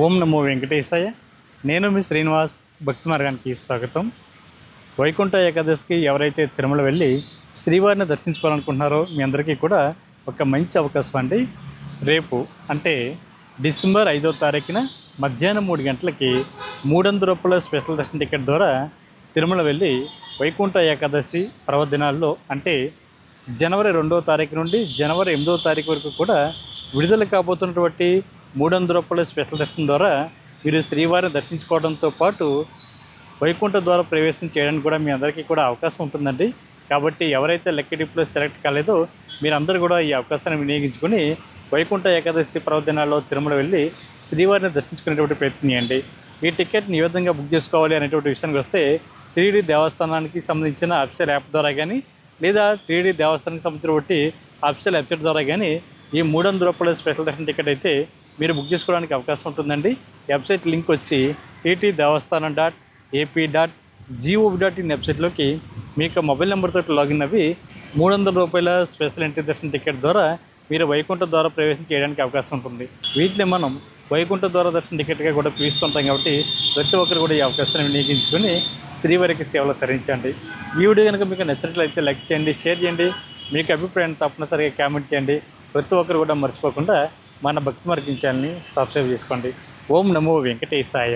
ఓం నమో వెంకటేశాయ. నేను మీ శ్రీనివాస్ భక్తి మార్గానికి స్వాగతం. వైకుంఠ ఏకాదశికి ఎవరైతే తిరుమల వెళ్ళి శ్రీవారిని దర్శించుకోవాలనుకుంటున్నారో మీ అందరికీ కూడా ఒక మంచి అవకాశం అండి. రేపు అంటే డిసెంబర్ ఐదో తారీఖున మధ్యాహ్నం మూడు గంటలకి మూడు వందల రూపాయల స్పెషల్ దర్శన టికెట్ ద్వారా తిరుమల వెళ్ళి వైకుంఠ ఏకాదశి పర్వదినాల్లో అంటే జనవరి రెండవ తారీఖు నుండి జనవరి ఎనిమిదవ తారీఖు వరకు కూడా విడుదల కాబోతున్నటువంటి మూడు వందల రూపాయల స్పెషల్ దర్శనం ద్వారా మీరు శ్రీవారిని దర్శించుకోవడంతో పాటు వైకుంఠ ద్వారా ప్రవేశం చేయడానికి కూడా మీ అందరికీ కూడా అవకాశం ఉంటుందండి. కాబట్టి ఎవరైతే లక్కీ డిప్లో సెలెక్ట్ కాలేదో మీరందరూ కూడా ఈ అవకాశాన్ని వినియోగించుకొని వైకుంఠ ఏకాదశి పర్వదినాల్లో తిరుమల వెళ్ళి శ్రీవారిని దర్శించుకునేటువంటి ప్రయత్నం చేయండి. ఈ టికెట్ని ఏ విధంగా బుక్ చేసుకోవాలి అనేటువంటి విషయానికి వస్తే టీడీ దేవస్థానానికి సంబంధించిన అఫీషియల్ యాప్ ద్వారా కానీ లేదా టీడీ దేవస్థానానికి సంబంధించిన అఫీషియల్ వెబ్సైట్ ద్వారా కానీ ఈ మూడు వందల రూపాయల స్పెషల్ దర్శన టికెట్ అయితే మీరు బుక్ చేసుకోవడానికి అవకాశం ఉంటుందండి. వెబ్సైట్ లింక్ వచ్చి TT Devasthanam dot AP dot GOB dot in వెబ్సైట్లోకి మీకు మొబైల్ నెంబర్తో లాగిన్ అవి మూడు వందల రూపాయల స్పెషల్ ఎంట్రీ దర్శన టికెట్ ద్వారా మీరు వైకుంఠ ద్వారా ప్రవేశం చేయడానికి అవకాశం ఉంటుంది. వీటిని మనం వైకుంఠ ద్వారా దర్శన టికెట్గా కూడా పిలుస్తుంటాం కాబట్టి ప్రతి ఒక్కరు కూడా ఈ అవకాశాన్ని వినియోగించుకొని శ్రీవారికి సేవలు తరించండి. ఈ వీడియో కనుక మీకు నచ్చినట్లయితే లైక్ చేయండి షేర్ చేయండి. మీకు అభిప్రాయాన్ని తప్పనిసరిగా కామెంట్ చేయండి. ప్రతి ఒక్కరు కూడా మర్చిపోకుండా మన భక్తి మార్గించాలని సబ్స్క్రైబ్ చేసుకోండి. ఓం నమో వెంకటేశాయ.